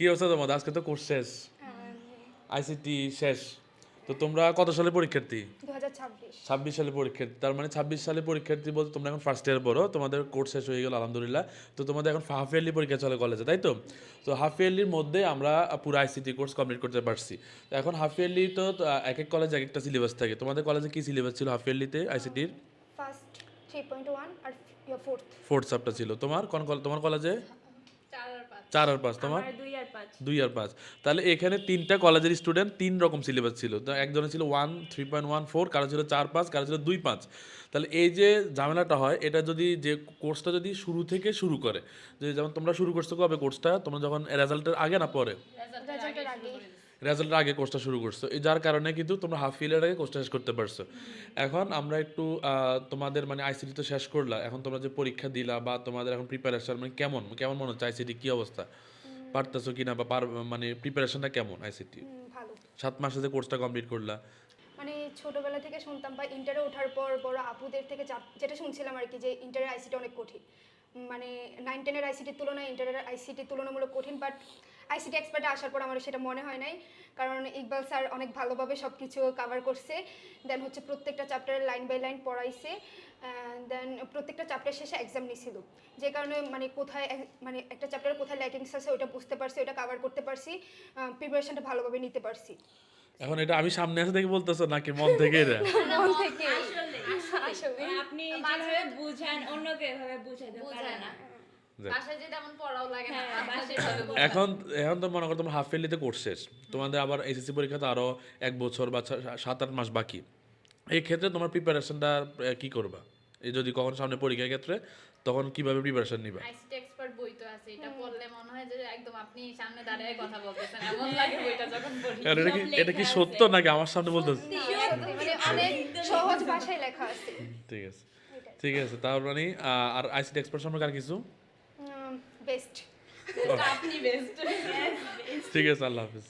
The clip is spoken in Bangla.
কি অবস্থা তোমাদের? আজকে তো কোর্স শেষ। আইসিটি শেষ। তো তোমরা কত সালে পরীক্ষার্থী? ছাব্বিশ। সালে পরীক্ষার্থী। তার মানে ছাব্বিশ সালে পরীক্ষার্থী বলতে তোমরা এখন ফার্স্ট ইয়ার পড়ো। তোমাদের কোর্স শেষ হয়ে গেল আলহামদুলিল্লাহ। তো তোমাদের এখন হাফ ইয়ারলি পরীক্ষা চলে কলেজে তাই তো? তো হাফ ইয়ারলির মধ্যে আমরা পুরো আইসিটি কোর্স কমপ্লিট করতে পারছি। তো এখন হাফ ইয়ারলি তো এক এক কলেজে এক একটা সিলেবাস থাকে। তোমাদের কলেজে কি সিলেবাস ছিল হাফ ইয়ারলিতে আইসিটির ফার্স্ট থ্রি পয়েন্ট ওয়ান আর ফোর্থ ফোর্থ সাবটা ছিল। তোমার কোন তোমার কলেজে চার আর পাঁচ তোমার? দুই আর পাঁচ। তাহলে এখানে তিনটা কলেজের স্টুডেন্ট তিন রকম সিলেবাস ছিল। তো একজনের ছিল one three point one four কারও ছিল চার পাঁচ কারও ছিল দুই পাঁচ। তাহলে এই যে ঝামেলাটা হয় এটা যদি যে কোর্সটা যদি শুরু থেকে শুরু করে যে যেমন তোমরা শুরু করছ কবে কোর্সটা তোমরা যখন রেজাল্টের আগে না পরে? রেজাল্টের আগে কোর্সটা শুরু করছ। এই যার কারণে কিন্তু তোমরা হাফ ইয়ারের আগে কোর্সটা শেষ করতে পারছ। এখন আমরা একটু তোমাদের মানে আইসিটি তো শেষ করলা এখন তোমরা যে পরীক্ষা দিলা বা তোমাদের এখন প্রিপারেশন মানে কেমন? কেমন মনে হচ্ছে আইসিটি কি অবস্থা? পারতেছো কিনা বা পার মানে প্রিপারেশনটা কেমন আইসিটি ভালো। সাত মাসে যে কোর্সটা কমপ্লিট করলা। মানে ছোটবেলা থেকে শুনতাম বা ইন্টারে ওঠার পর বড় আপুদের থেকে যেটা শুনছিলাম আর কি যে ইন্টারের আইসিটি অনেক কঠিন। মানে নাইন টেনের আইসিটির তুলনায় ইন্টারের আইসিটি তুলনামূলক কঠিন বাট আইসিটি এক্সপার্টে আসার পর আমার সেটা মনে হয় নাই। কারণ ইকবাল স্যার অনেক ভালোভাবে সব কিছু কাভার করছে। দেন হচ্ছে প্রত্যেকটা চ্যাপ্টারের লাইন বাই লাইন পড়াইছে। দেন প্রত্যেকটা চ্যাপ্টার শেষে এক্সাম নিছিল। যে কারণে মানে কোথায় মানে একটা চ্যাপ্টারে কোথায় ল্যাকিংস আছে ওটা বুঝতে পারছি, ওটা কাভার করতে পারছি। প্রিপারেশনটা ভালোভাবে নিতে পারছি। এখন এটা আমি সামনে আসে দেখে বলতেছো নাকি মন থেকে এটা মন থেকে। আসলে আপনি যেভাবে বুঝান অন্যকে এভাবে বুঝাতে পারে না। হ্যাঁ। এখন এখন তো মনে করো তোমার হাফ ইয়ারলিতে কোর্স শেষ। তোমাদের আবার এসএসসি পরীক্ষা তো আরও এক বছর বা সাত আট মাস বাকি। এই ক্ষেত্রে তোমার প্রিপারেশনটা কি করবা? এই যদি কখন সামনে পরীক্ষার ক্ষেত্রে তখন কীভাবে প্রিপারেশন নিবা? আইসিটি এক্সপার্ট বই তো আছে। এটা পড়লে মনে হয় যে একদম আপনি সামনে দাঁড়িয়ে কথা বলতেছেন। এটা কি এটা কি সত্য নাকি? আমার সামনে বলতেছে মানে সহজ ভাষায় লেখা আছে। ঠিক আছে। ঠিক আছে তাহলে মানে আর আইসিটি এক্সপার্ট সম্পর্কে আর কিছু? বেস্ট আপনি বেস্ট ঠিক আছে আল্লাহ হাফিজ।